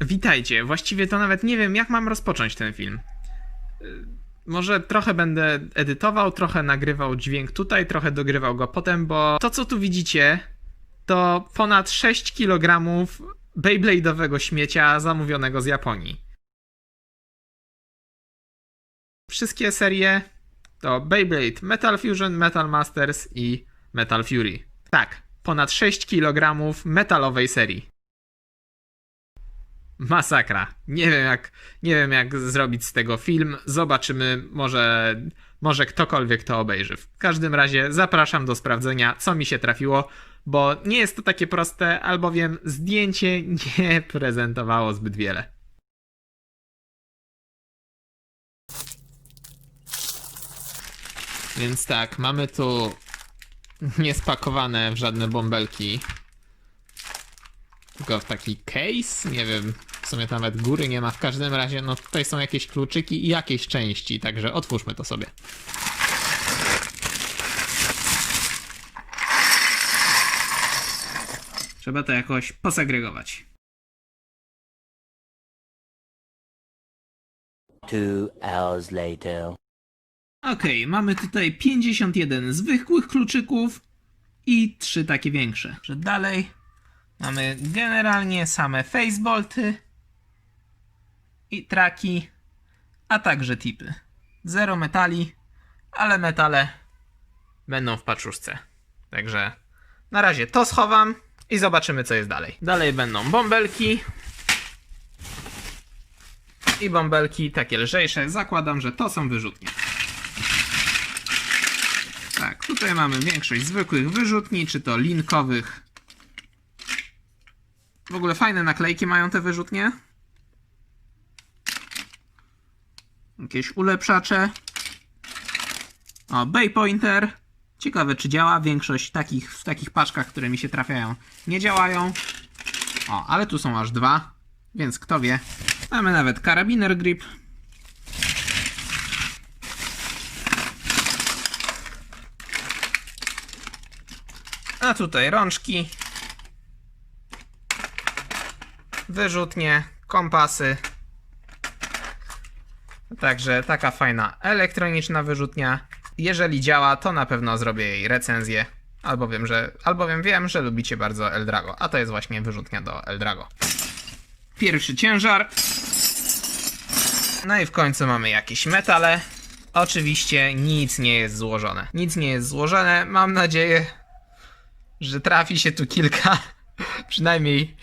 Witajcie. Właściwie to nawet nie wiem, jak mam rozpocząć ten film. Y, Może trochę będę edytował, trochę nagrywał dźwięk tutaj, trochę dogrywał go potem, bo to, co tu widzicie, to ponad 6 kg Beyblade'owego śmiecia zamówionego z Japonii. Wszystkie serie to Beyblade Metal Fusion, Metal Masters i Metal Fury. Tak, ponad 6 kg metalowej serii. Masakra. Nie wiem jak, nie wiem jak zrobić z tego film. Zobaczymy, może, może ktokolwiek to obejrzy. W każdym razie zapraszam do sprawdzenia, co mi się trafiło, bo nie jest to takie proste, albowiem zdjęcie nie prezentowało zbyt wiele. Więc tak, mamy tu niespakowane w żadne bąbelki tylko w taki case, nie wiem, w sumie tam nawet góry nie ma, w każdym razie, no tutaj są jakieś kluczyki i jakieś części, także otwórzmy to sobie. Trzeba to jakoś posegregować. Two hours later. Okej, mamy tutaj 51 zwykłych kluczyków i trzy takie większe. Że dalej mamy generalnie same facebolty i traki, a także tipy. Zero metali, ale metale będą w paczuszce. Także na razie to schowam i zobaczymy co jest dalej. Dalej będą bąbelki i bąbelki takie lżejsze. Zakładam, że to są wyrzutnie. Tak, tutaj mamy większość zwykłych wyrzutni, czy to linkowych. W ogóle fajne naklejki mają te wyrzutnie. Jakieś ulepszacze. O, Bay Pointer. Ciekawe, czy działa. Większość takich, w takich paczkach, które mi się trafiają, nie działają. O, ale tu są aż dwa, więc kto wie. Mamy nawet karabiner grip. A tutaj rączki. Wyrzutnie, kompasy. Także taka fajna elektroniczna wyrzutnia. Jeżeli działa, to na pewno zrobię jej recenzję. Albowiem, że, albowiem wiem, że lubicie bardzo Eldrago. A to jest właśnie wyrzutnia do Eldrago. Pierwszy ciężar. No i w końcu mamy jakieś metale. Oczywiście nic nie jest złożone. Nic nie jest złożone. Mam nadzieję, że trafi się tu kilka, przynajmniej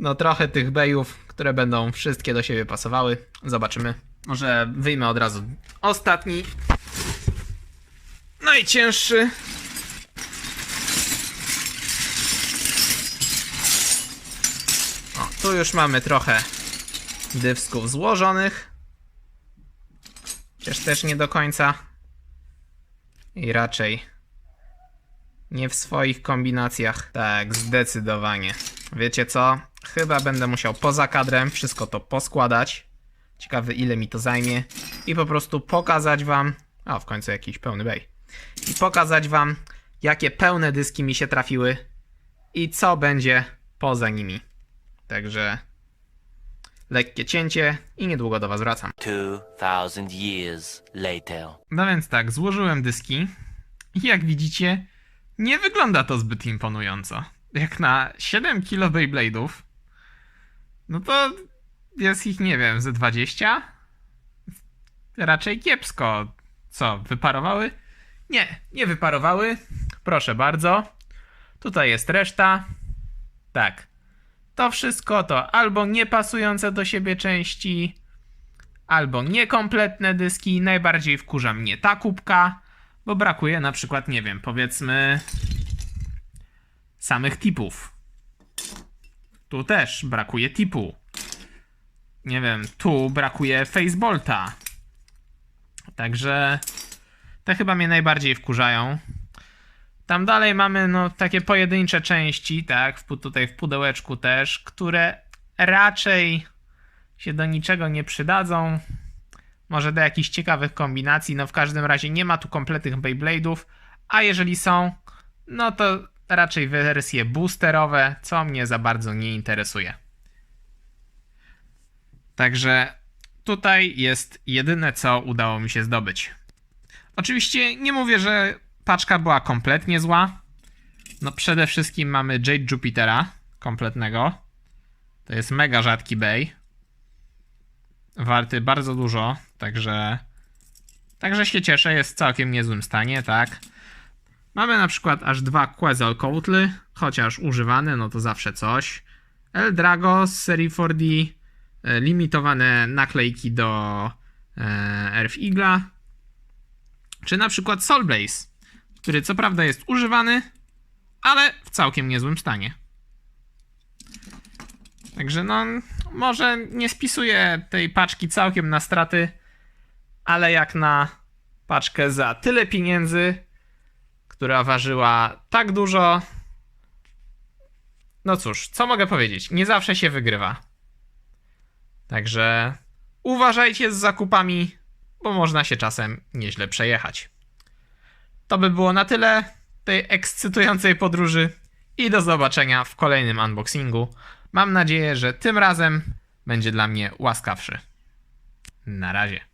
no trochę tych bejów, które będą wszystkie do siebie pasowały. Zobaczymy. Może wyjmę od razu ostatni. Najcięższy. O, tu już mamy trochę dywsków złożonych. Chociaż też nie do końca. I raczej nie w swoich kombinacjach. Tak, zdecydowanie. Wiecie co? Chyba będę musiał poza kadrem wszystko to poskładać. Ciekawy ile mi to zajmie. I po prostu pokazać wam... O, w końcu jakiś pełny bej. I pokazać wam, jakie pełne dyski mi się trafiły. I co będzie poza nimi. Także... Lekkie cięcie i niedługo do was wracam. Two thousand years later. No więc tak, złożyłem dyski. I jak widzicie, nie wygląda to zbyt imponująco. Jak na 7 kilo Beyblade'ów, no to jest ich, nie wiem, ze 20? Raczej kiepsko. Co, wyparowały? Nie, nie wyparowały. Proszę bardzo. Tutaj jest reszta. Tak. To wszystko to albo niepasujące do siebie części, albo niekompletne dyski. Najbardziej wkurza mnie ta kubka, bo brakuje na przykład, nie wiem, powiedzmy samych tipów. Tu też brakuje tipu. Nie wiem, tu brakuje facebolta. Także te chyba mnie najbardziej wkurzają. Tam dalej mamy no takie pojedyncze części, tak, w, tutaj w pudełeczku też, które raczej się do niczego nie przydadzą. Może do jakichś ciekawych kombinacji, no w każdym razie nie ma tu kompletnych Beyblade'ów, a jeżeli są, no to raczej wersje boosterowe, co mnie za bardzo nie interesuje. Także tutaj jest jedyne, co udało mi się zdobyć. Oczywiście nie mówię, że paczka była kompletnie zła. No przede wszystkim mamy Jade Jupitera kompletnego. To jest mega rzadki bay. Warty bardzo dużo, także także się cieszę, jest w całkiem niezłym stanie, tak. Mamy na przykład aż dwa Quetzalcoatly, chociaż używane, no to zawsze coś. El Drago z serii 4D, e, limitowane naklejki do Earth Eagle'a, czy na przykład Soul Blaze, który co prawda jest używany, ale w całkiem niezłym stanie. Także no, może nie spisuję tej paczki całkiem na straty, ale jak na paczkę za tyle pieniędzy, która ważyła tak dużo, no cóż, co mogę powiedzieć? Nie zawsze się wygrywa. Także uważajcie z zakupami, bo można się czasem nieźle przejechać. To by było na tyle tej ekscytującej podróży i do zobaczenia w kolejnym unboxingu. Mam nadzieję, że tym razem będzie dla mnie łaskawszy. Na razie.